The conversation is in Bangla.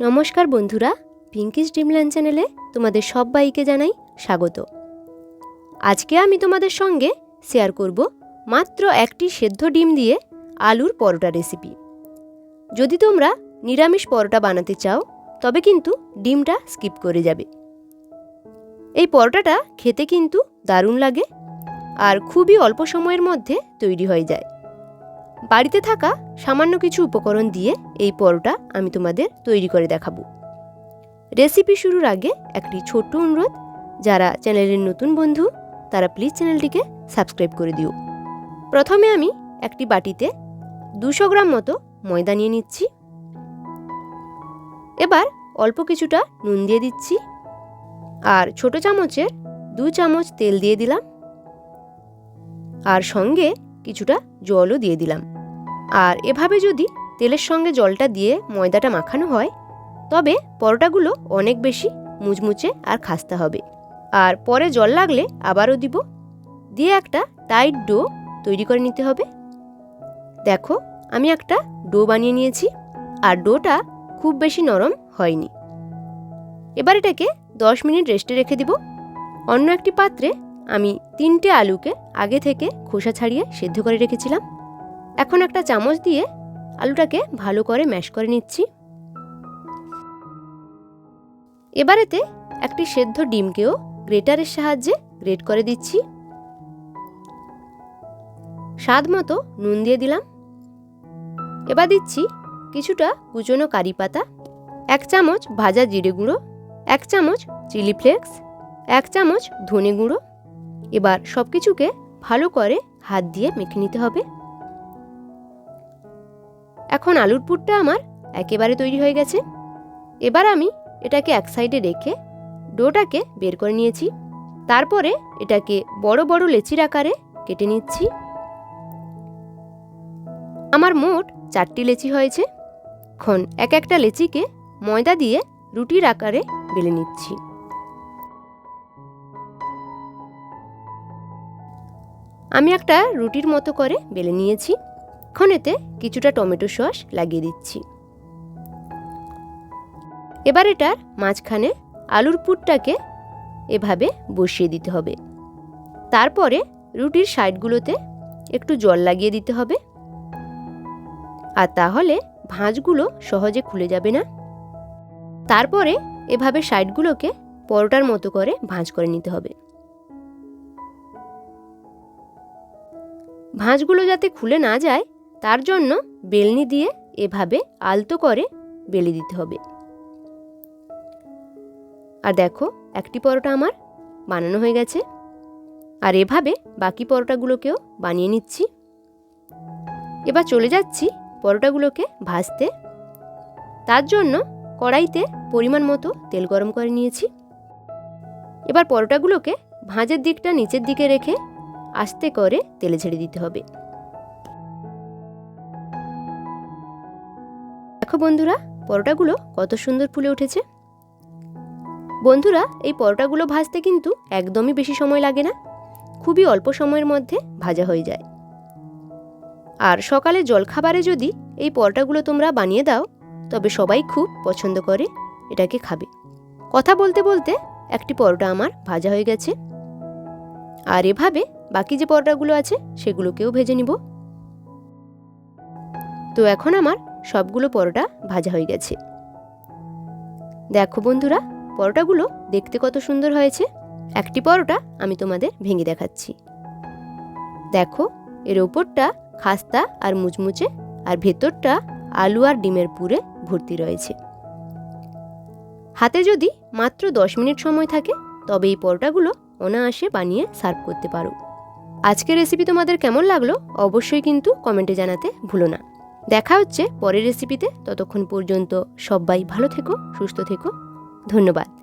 নমস্কার বন্ধুরা পিঙ্কিস ড্রিমল্যান্ড চ্যানেলে তোমাদের সবাইকে জানাই স্বাগত। আজকে আমি তোমাদের সঙ্গে শেয়ার করব মাত্র একটি সেদ্ধ ডিম দিয়ে আলুর পরোটা রেসিপি যদি তোমরা নিরামিষ পরোটা বানাতে চাও, তবে কিন্তু ডিমটা স্কিপ করে যাবে। এই পরোটাটা খেতে কিন্তু দারুণ লাগে আর খুবই অল্প সময়ের মধ্যে তৈরি হয়ে যায়। বাড়িতে থাকা সামান্য কিছু উপকরণ দিয়ে এই পরোটা আমি তোমাদের তৈরি করে দেখাবো। রেসিপি শুরুর আগে একটি ছোট্ট অনুরোধ, যারা চ্যানেলের নতুন বন্ধু, তারা প্লিজ চ্যানেলটিকে সাবস্ক্রাইব করে দিও। প্রথমে আমি একটি বাটিতে দুশো গ্রাম মতো ময়দা নিয়ে নিচ্ছি। এবার অল্প কিছুটা নুন দিয়ে দিচ্ছি। আর ছোট চামচের দু চামচ তেল দিয়ে দিলাম। আর সঙ্গে কিছুটা জলও দিয়ে দিলাম। আর এভাবে যদি তেলের সঙ্গে জলটা দিয়ে ময়দাটা মাখানো হয়, তবে পরোটাগুলো অনেক বেশি মুচমুচে আর খাস্তা হবে। আর পরে জল লাগলে আবারও দিব। দিয়ে একটা টাইট ডো তৈরি করে নিতে হবে। দেখো, আমি একটা ডো বানিয়ে নিয়েছি, আর ডোটা খুব বেশি নরম হয়নি। এবার এটাকে দশ মিনিট রেস্টে রেখে দিব। অন্য একটি পাত্রে আমি তিনটে আলুকে আগে থেকে খোসা ছাড়িয়ে সেদ্ধ করে রেখেছিলাম। এখন একটা চামচ দিয়ে আলুটাকে ভালো করে ম্যাশ করে নিচ্ছি। এবারেতে একটি সেদ্ধ ডিমকেও গ্রেটারের সাহায্যে গ্রেট করে দিচ্ছি। স্বাদ মতো নুন দিয়ে দিলাম। এবার দিচ্ছি কিছুটা কুচনো কারি পাতা, এক চামচ ভাজা জিরে গুঁড়ো, এক চামচ চিলি ফ্লেক্স, এক চামচ ধনে গুঁড়ো এবার সব কিছুকে ভালো করে হাত দিয়ে মেখে নিতে হবে। এখন আলুর পুরটা আমার একেবারে তৈরি হয়ে গেছে। এবার আমি এটাকে এক সাইডে রেখে ডোটাকে বের করে নিয়েছি। তারপরে এটাকে বড় বড় লেচির আকারে কেটে নিচ্ছি। আমার মোট চারটি লেচি হয়েছে। এখন এক একটা লেচিকে ময়দা দিয়ে রুটির আকারে বেলে নিচ্ছি। আমি একটা রুটির মতো করে বেলে নিয়েছি। এখন এতে কিছুটা টমেটো সস লাগিয়ে দিচ্ছি। এবার এটার মাঝখানে আলুর পুরটাকে এভাবে বসিয়ে দিতে হবে। তারপরে রুটির সাইডগুলোতে একটু জল লাগিয়ে দিতে হবে। আর তাহলে ভাঁজগুলো সহজে খুলে যাবে না। তারপরে এভাবে সাইডগুলোকে পরোটার মতো করে ভাঁজ করে নিতে হবে। ভাঁজগুলো যাতে খুলে না যায়, তার জন্য বেলনি দিয়ে এভাবে আলতো করে বেলে দিতে হবে। আর দেখো, একটি পরোটা আমার বানানো হয়ে গেছে। আর এভাবে বাকি পরোটাগুলোকেও বানিয়ে নিচ্ছি। এবার চলে যাচ্ছি পরোটাগুলোকে ভাজতে। তার জন্য কড়াইতে পরিমাণ মতো তেল গরম করে নিয়েছি। এবার পরোটাগুলোকে ভাঁজের দিকটা নিচের দিকে রেখে আস্তে করে তেলে ছেড়ে দিতে হবে। দেখো বন্ধুরা, পরোটাগুলো কত সুন্দর ফুলে উঠেছে। বন্ধুরা, এই পরোটাগুলো ভাজতে কিন্তু একদমই বেশি সময় লাগে না। খুবই অল্প সময়ের মধ্যে ভাজা হয়ে যায়। আর সকালে জলখাবারে যদি এই পরোটাগুলো তোমরা বানিয়ে দাও, তবে সবাই খুব পছন্দ করে এটাকে খাবে। কথা বলতে বলতে একটি পরোটা আমার ভাজা হয়ে গেছে। আর এভাবে বাকি যে পরোটাগুলো আছে, সেগুলোকেও ভেজে নিব। তো এখন আমার সবগুলো পরোটা ভাজা হয়ে গেছে। দেখো বন্ধুরা, পরোটাগুলো দেখতে কত সুন্দর হয়েছে। একটি পরোটা আমি তোমাদের ভেঙে দেখাচ্ছি। দেখো, এর ওপরটা খাস্তা আর মুচমুচে, আর ভেতরটা আলু আর ডিমের পুরে ভর্তি রয়েছে। হাতে যদি মাত্র দশ মিনিট সময় থাকে, তবে এই পরোটাগুলো অনায়াসে বানিয়ে সার্ভ করতে পারো। আজকের রেসিপি তোমাদের কেমন লাগল অবশ্যই কিন্তু কমেন্টে জানাতে ভুলো না। দেখা হচ্ছে পরের রেসিপিতে ততক্ষণ পর্যন্ত সবাই ভালো থেকো, সুস্থ থেকো। ধন্যবাদ।